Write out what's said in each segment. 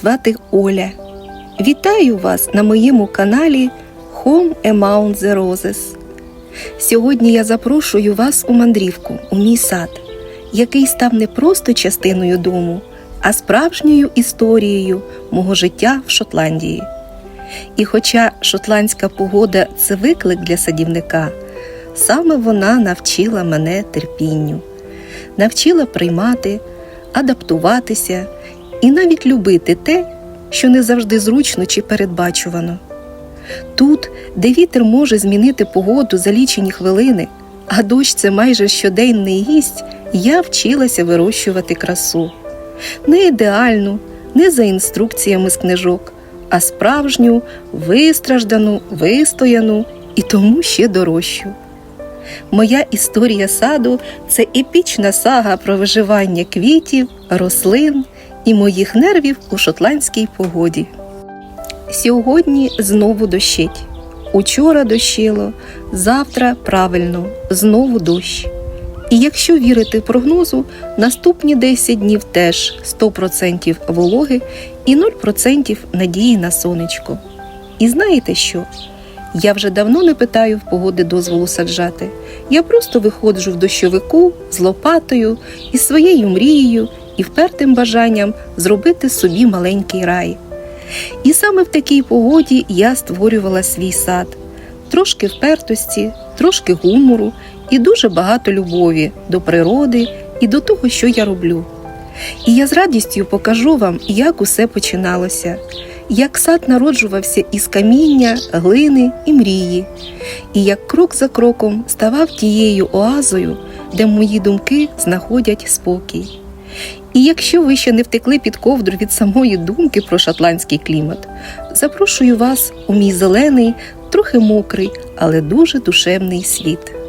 Звати Оля. Вітаю вас на моєму каналі Home Among the Roses. Сьогодні я запрошую вас у мандрівку у мій сад, який став не просто частиною дому, а справжньою історією мого життя в Шотландії. І хоча шотландська погода це виклик для садівника, саме вона навчила мене терпінню, навчила приймати, адаптуватися і навіть любити те, що не завжди зручно чи передбачувано. Тут, де вітер може змінити погоду за лічені хвилини, а дощ це майже щоденний гість, я вчилася вирощувати красу. Не ідеальну, не за інструкціями з книжок, а справжню, вистраждану, вистояну і тому ще дорожчу. Моя історія саду це епічна сага про виживання квітів, рослин і моїх нервів у шотландській погоді. Сьогодні знову дощить. Учора дощило, завтра правильно, знову дощ. І якщо вірити прогнозу, наступні 10 днів теж 100% вологи і 0% надії на сонечко. І знаєте що? Я вже давно не питаю в погоди дозволу саджати. Я просто виходжу в дощовику з лопатою і своєю мрією і впертим бажанням зробити собі маленький рай. І саме в такій погоді я створювала свій сад, трошки впертості, трошки гумору і дуже багато любові до природи і до того, що я роблю. І я з радістю покажу вам, як усе починалося, як сад народжувався із каміння, глини і мрії, і як крок за кроком ставав тією оазою, де мої думки знаходять спокій. І якщо ви ще не втекли під ковдру від самої думки про шотландський клімат, запрошую вас у мій зелений, трохи мокрий, але дуже душевний світ.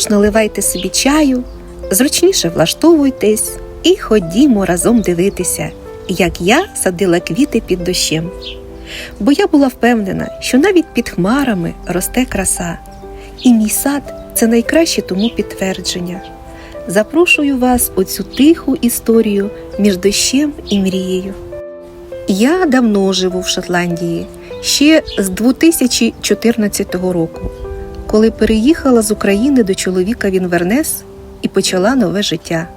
Отож наливайте собі чаю, зручніше влаштовуйтесь і ходімо разом дивитися, як я садила квіти під дощем. Бо я була впевнена, що навіть під хмарами росте краса, і мій сад це найкраще тому підтвердження. Запрошую вас у цю тиху історію між дощем і мрією. Я давно живу в Шотландії, ще з 2014 року коли переїхала з України до чоловіка в Інвернес і почала нове життя.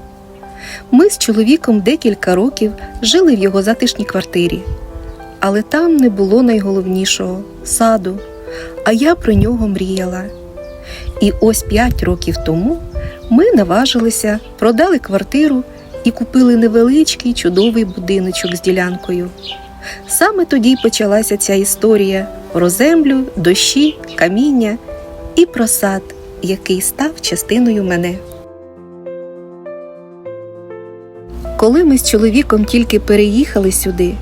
Ми з чоловіком декілька років жили в його затишній квартирі, але там не було найголовнішого саду, а я про нього мріяла. І ось п'ять років тому ми наважилися, продали квартиру і купили невеличкий чудовий будиночок з ділянкою. Саме тоді почалася ця історія про землю, дощі, каміння і про сад, який став частиною мене. Коли ми з чоловіком тільки переїхали сюди,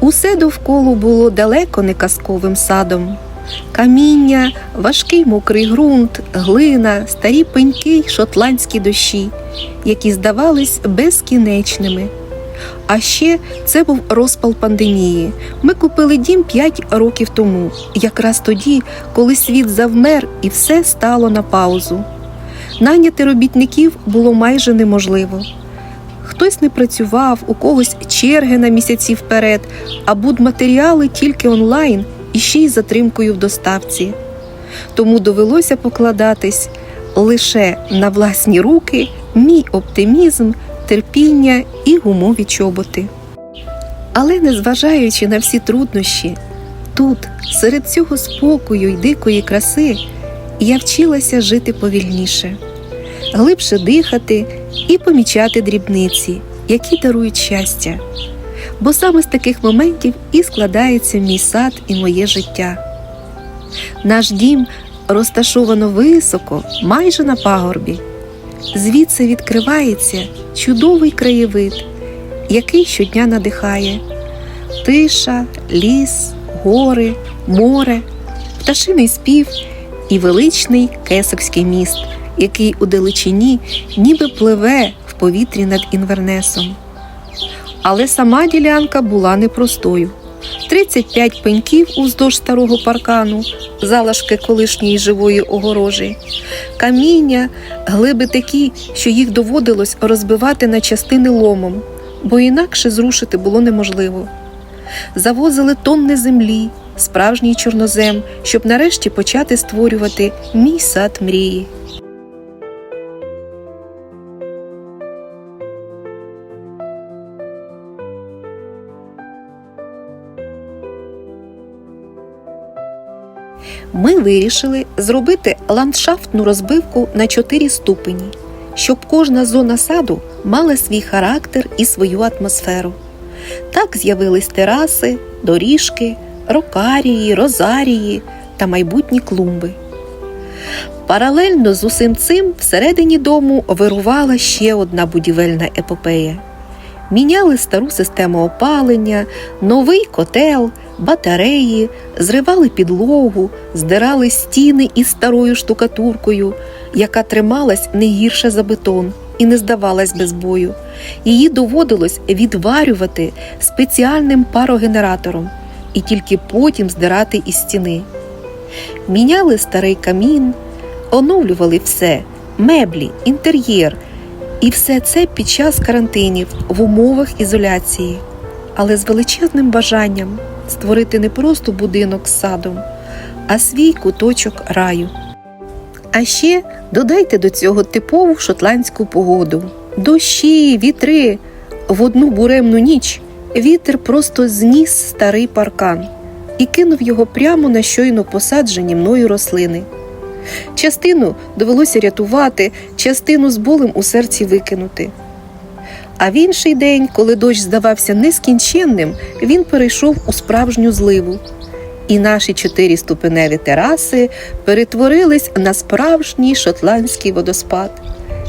усе довкола було далеко не казковим садом. Каміння, важкий мокрий ґрунт, глина, старі пеньки й шотландські дощі, які здавались безкінечними. А ще це був розпал пандемії. Ми купили дім 5 років тому, якраз тоді, коли світ завмер і все стало на паузу. Найняти робітників було майже неможливо. Хтось не працював, у когось черги на місяці вперед, а будматеріали тільки онлайн і ще й затримкою в доставці. Тому довелося покладатись лише на власні руки, мій оптимізм терпіння і гумові чоботи. Але незважаючи на всі труднощі, тут, серед цього спокою й дикої краси, я вчилася жити повільніше, глибше дихати і помічати дрібниці, які дарують щастя. Бо саме з таких моментів і складається мій сад і моє життя. Наш дім розташовано високо, майже на пагорбі. Звідси відкривається чудовий краєвид, який щодня надихає тиша, ліс, гори, море, пташиний спів і величний кесовський міст, який у далечині ніби пливе в повітрі над інвернесом. Але сама ділянка була непростою. 35 пеньків уздовж старого паркану, залишки колишньої живої огорожі, каміння, глиби такі, що їх доводилось розбивати на частини ломом, бо інакше зрушити було неможливо. Завозили тонни землі, справжній чорнозем, щоб нарешті почати створювати мій сад мрії. Ми вирішили зробити ландшафтну розбивку на чотири ступені, щоб кожна зона саду мала свій характер і свою атмосферу. Так з'явились тераси, доріжки, рокарії, розарії та майбутні клумби. Паралельно з усім цим всередині дому вирувала ще одна будівельна епопея. Міняли стару систему опалення, новий котел, батареї, зривали підлогу, здирали стіни із старою штукатуркою, яка трималась не гірше за бетон і не здавалась без бою. Її доводилось відварювати спеціальним парогенератором і тільки потім здирати із стіни. Міняли старий камін, оновлювали все меблі, інтер'єр. І все це під час карантинів в умовах ізоляції, але з величезним бажанням створити не просто будинок з садом, а свій куточок раю. А ще додайте до цього типову шотландську погоду: дощі, вітри. В одну буремну ніч вітер просто зніс старий паркан і кинув його прямо на щойно посаджені мною рослини. Частину довелося рятувати, частину з болем у серці викинути. А в інший день, коли дощ здавався нескінченним, він перейшов у справжню зливу. І наші чотири ступеневі тераси перетворились на справжній шотландський водоспад.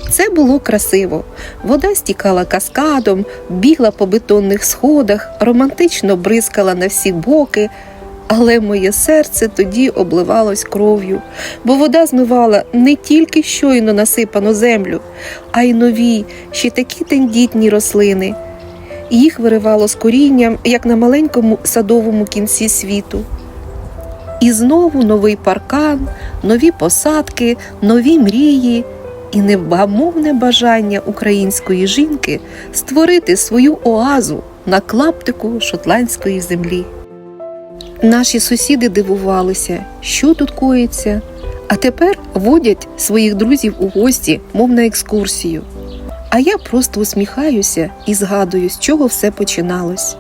Це було красиво. Вода стікала каскадом, бігла по бетонних сходах, романтично бризкала на всі боки, але моє серце тоді обливалось кров'ю, бо вода змивала не тільки щойно насипану землю, а й нові, ще такі тендітні рослини. Їх виривало з корінням, як на маленькому садовому кінці світу. І знову новий паркан, нові посадки, нові мрії і невгамовне бажання української жінки створити свою оазу на клаптику шотландської землі. Наші сусіди дивувалися, що тут коїться, а тепер водять своїх друзів у гості, мов на екскурсію. А я просто усміхаюся і згадую, з чого все починалось.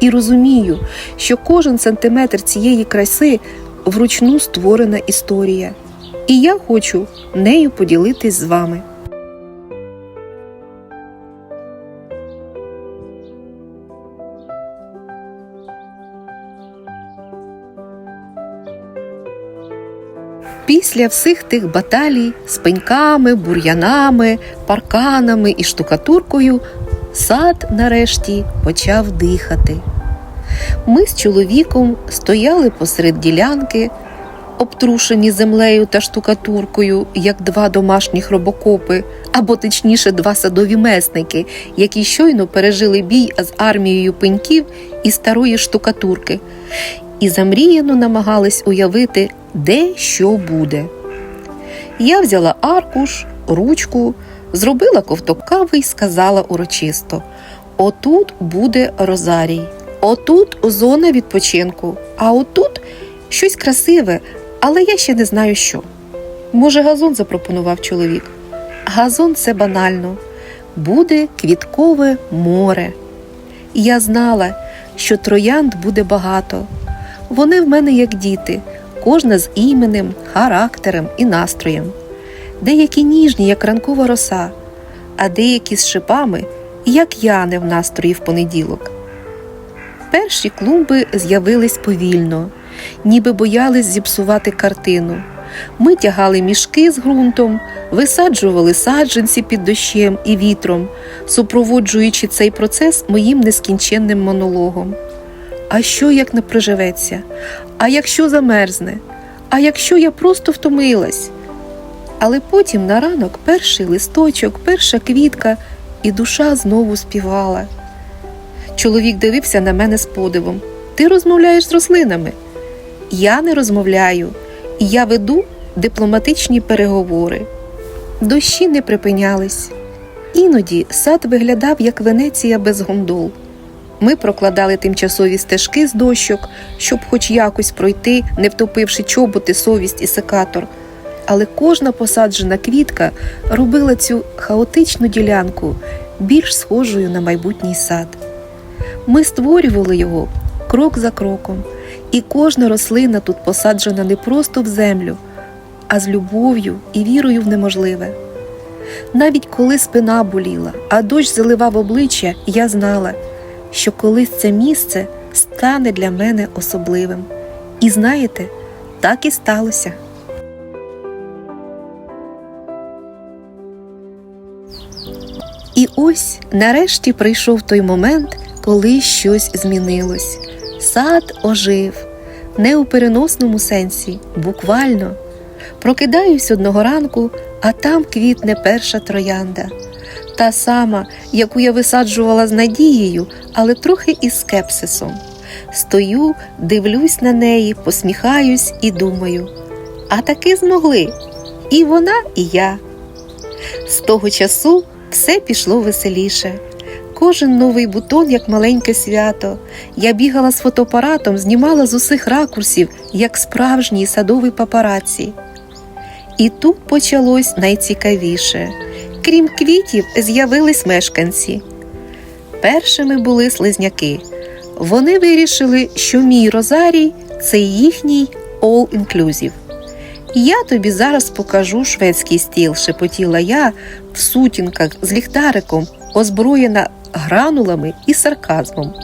І розумію, що кожен сантиметр цієї краси вручну створена історія, і я хочу нею поділитись з вами. Після всіх тих баталій з пеньками, бур'янами, парканами і штукатуркою сад нарешті почав дихати. Ми з чоловіком стояли посеред ділянки, обтрушені землею та штукатуркою, як два домашніх робокопи, або точніше, два садові месники, які щойно пережили бій з армією пеньків і старої штукатурки, і замріяно намагались уявити, де що буде. Я взяла аркуш, ручку, зробила ковток кави і сказала урочисто: отут буде розарій, отут зона відпочинку, а отут щось красиве, але я ще не знаю що. Може, газон запропонував чоловік. Газон це банально. Буде квіткове море. Я знала, що троянд буде багато. Вони в мене як діти, кожна з іменем, характером і настроєм. Деякі ніжні, як ранкова роса, а деякі з шипами, як я не в настрої в понеділок. Перші клумби з'явились повільно, ніби боялись зіпсувати картину. Ми тягали мішки з ґрунтом, висаджували саджанці під дощем і вітром, супроводжуючи цей процес моїм нескінченним монологом. А що як не приживеться? А якщо замерзне? А якщо я просто втомилась? Але потім на ранок перший листочок, перша квітка, і душа знову співала. Чоловік дивився на мене з подивом. Ти розмовляєш з рослинами? Я не розмовляю, я веду дипломатичні переговори. Дощі не припинялись. Іноді сад виглядав як Венеція без гондол. Ми прокладали тимчасові стежки з дощок, щоб хоч якось пройти, не втопивши чоботи, совість і секатор. Але кожна посаджена квітка робила цю хаотичну ділянку більш схожою на майбутній сад. Ми створювали його крок за кроком, і кожна рослина тут посаджена не просто в землю, а з любов'ю і вірою в неможливе. Навіть коли спина боліла, а дощ заливав обличчя, я знала, що колись це місце стане для мене особливим. І знаєте, так і сталося. І ось нарешті прийшов той момент, коли щось змінилось. Сад ожив не у переносному сенсі, буквально. Прокидаюсь одного ранку, а там квітне перша троянда. Та сама, яку я висаджувала з надією, але трохи із скепсисом. Стою, дивлюсь на неї, посміхаюсь і думаю: а таки змогли. І вона, і я. З того часу все пішло веселіше. Кожен новий бутон, як маленьке свято. Я бігала з фотоапаратом, знімала з усіх ракурсів, як справжній садовий папараці. І тут почалось найцікавіше. Крім квітів, з'явились мешканці. Першими були слизняки. Вони вирішили, що мій розарій це їхній all-inclusive. Я тобі зараз покажу шведський стіл, шепотіла я в сутінках з ліхтариком, озброєна гранулами і сарказмом.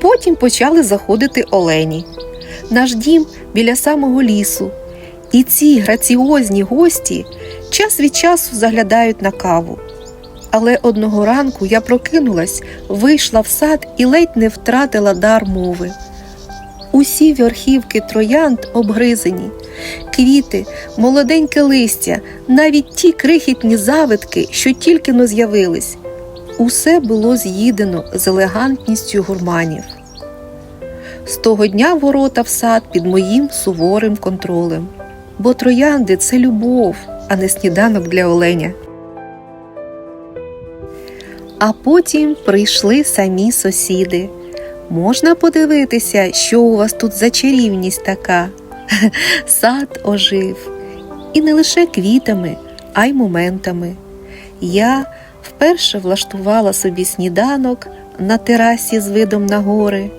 Потім почали заходити олені. Наш дім біля самого лісу. І ці граціозні гості час від часу заглядають на каву. Але одного ранку я прокинулась, вийшла в сад і ледь не втратила дар мови. Усі верхівки троянд обгризані, квіти, молоденьке листя, навіть ті крихітні завитки, що тільки но з'явились. Усе було з'їдено з елегантністю гурманів. З того дня ворота в сад під моїм суворим контролем, бо троянди це любов, а не сніданок для оленя. А потім прийшли самі сусіди. Можна подивитися, що у вас тут за чарівність така. Сад ожив. І не лише квітами, а й моментами. Я вперше влаштувала собі сніданок на терасі з видом на гори,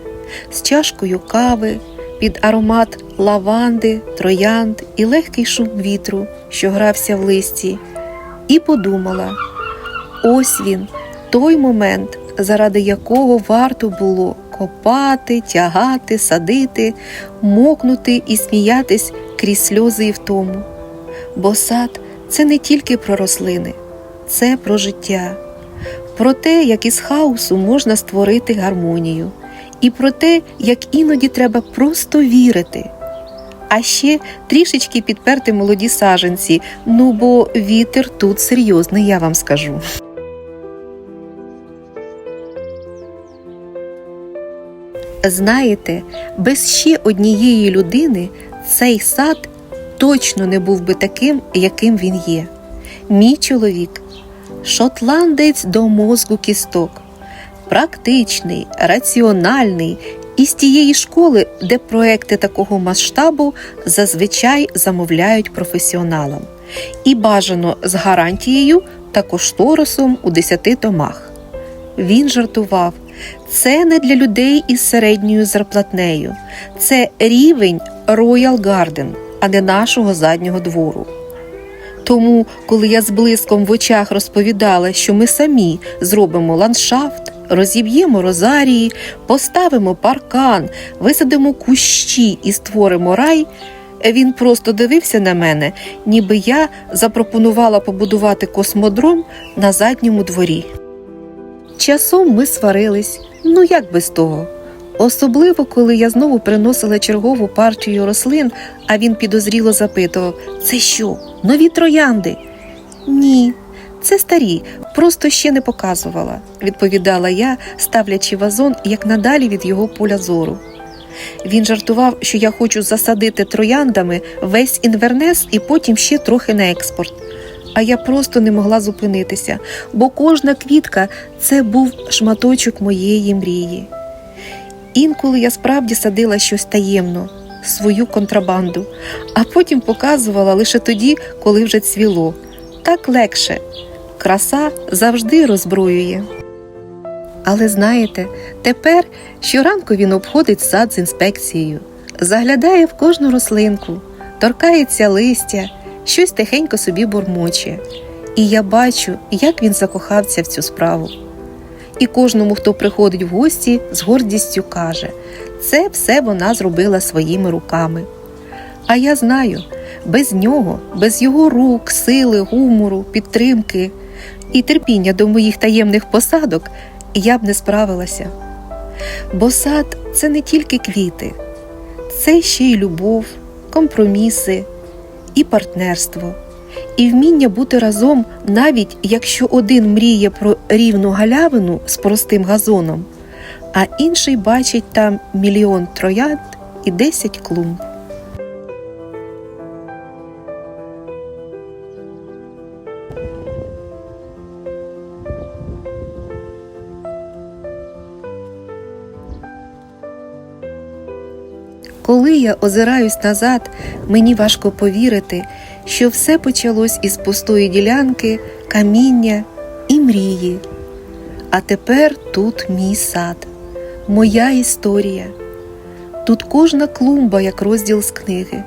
з чашкою кави, під аромат лаванди, троянд і легкий шум вітру, що грався в листі, і подумала: ось він, той момент, заради якого варто було копати, тягати, садити, мокнути і сміятись крізь сльози і втому. Бо сад це не тільки про рослини, це про життя, про те, як із хаосу можна створити гармонію, і про те, як іноді треба просто вірити. А ще трішечки підперти молоді саженці, ну бо вітер тут серйозний, я вам скажу. Знаєте, без ще однієї людини цей сад точно не був би таким, яким він є. Мій чоловік шотландець до мозку кісток, практичний, раціональний і з тієї школи, де проекти такого масштабу зазвичай замовляють професіоналам, і бажано з гарантією та кошторисом у 10 томах. Він жартував. Це не для людей із середньою зарплатнею, це рівень Royal Garden, а не нашого заднього двору. Тому, коли я з блиском в очах розповідала, що ми самі зробимо ландшафт, розіб'ємо розарії, поставимо паркан, висадимо кущі і створимо рай, він просто дивився на мене, ніби я запропонувала побудувати космодром на задньому дворі. Часом ми сварились, ну як без того. Особливо, коли я знову приносила чергову партію рослин, а він підозріло запитував: це що, нові троянди? Ні, Це старі, просто ще не показувала, відповідала я, ставлячи вазон як надалі від його поля зору. Він жартував, що я хочу засадити трояндами весь інвернес і потім ще трохи на експорт. А я просто не могла зупинитися, бо кожна квітка це був шматочок моєї мрії. Інколи я справді садила щось таємно, свою контрабанду, а потім показувала лише тоді, коли вже цвіло. Так легше. Краса завжди роззброює. Але знаєте, тепер щоранку він обходить сад з інспекцією, заглядає в кожну рослинку, торкається листя, щось тихенько собі бурмоче. І я бачу, як він закохався в цю справу. І кожному, хто приходить в гості, з гордістю каже: це все вона зробила своїми руками. А я знаю, без нього, без його рук, сили, гумору, підтримки і терпіння до моїх таємних посадок я б не справилася. Бо сад це не тільки квіти, це ще й любов, компроміси і партнерство, і вміння бути разом, навіть якщо один мріє про рівну галявину з простим газоном, а інший бачить там мільйон троянд і десять клумб. Коли я озираюсь назад, мені важко повірити, що все почалось із пустої ділянки, каміння і мрії. А тепер тут мій сад, моя історія. Тут кожна клумба, як розділ з книги.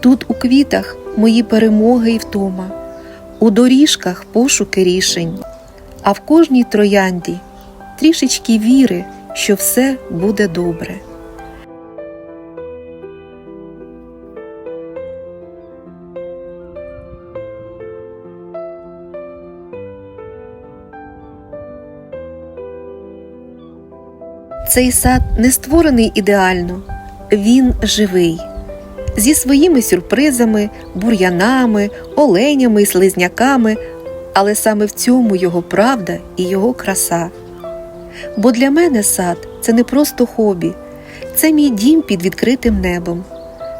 Тут у квітах мої перемоги і втома, у доріжках пошуки рішень, а в кожній троянді трішечки віри, що все буде добре. Цей сад не створений ідеально, він живий, зі своїми сюрпризами, бур'янами, оленями і слизняками, але саме в цьому його правда і його краса. Бо для мене сад це не просто хобі, це мій дім під відкритим небом,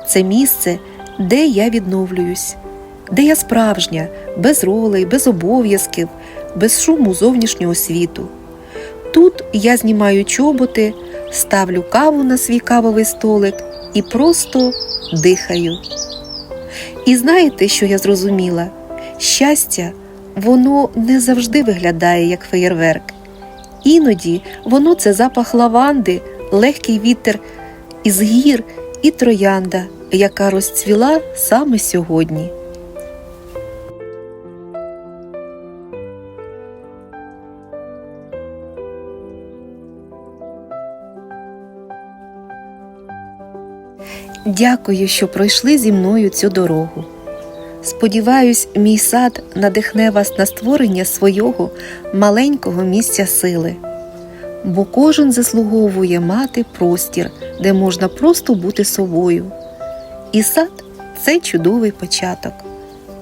це місце, де я відновлююсь, де я справжня, без ролей, без обов'язків, без шуму зовнішнього світу. Тут я знімаю чоботи, ставлю каву на свій кавовий столик і просто дихаю. І знаєте, що я зрозуміла? Щастя, воно не завжди виглядає як феєрверк. Іноді воно це запах лаванди, легкий вітер із гір і троянда, яка розцвіла саме сьогодні. Дякую, що пройшли зі мною цю дорогу. Сподіваюсь, мій сад надихне вас на створення свого маленького місця сили, бо кожен заслуговує мати простір, де можна просто бути собою. І сад це чудовий початок.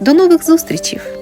До нових зустрічей!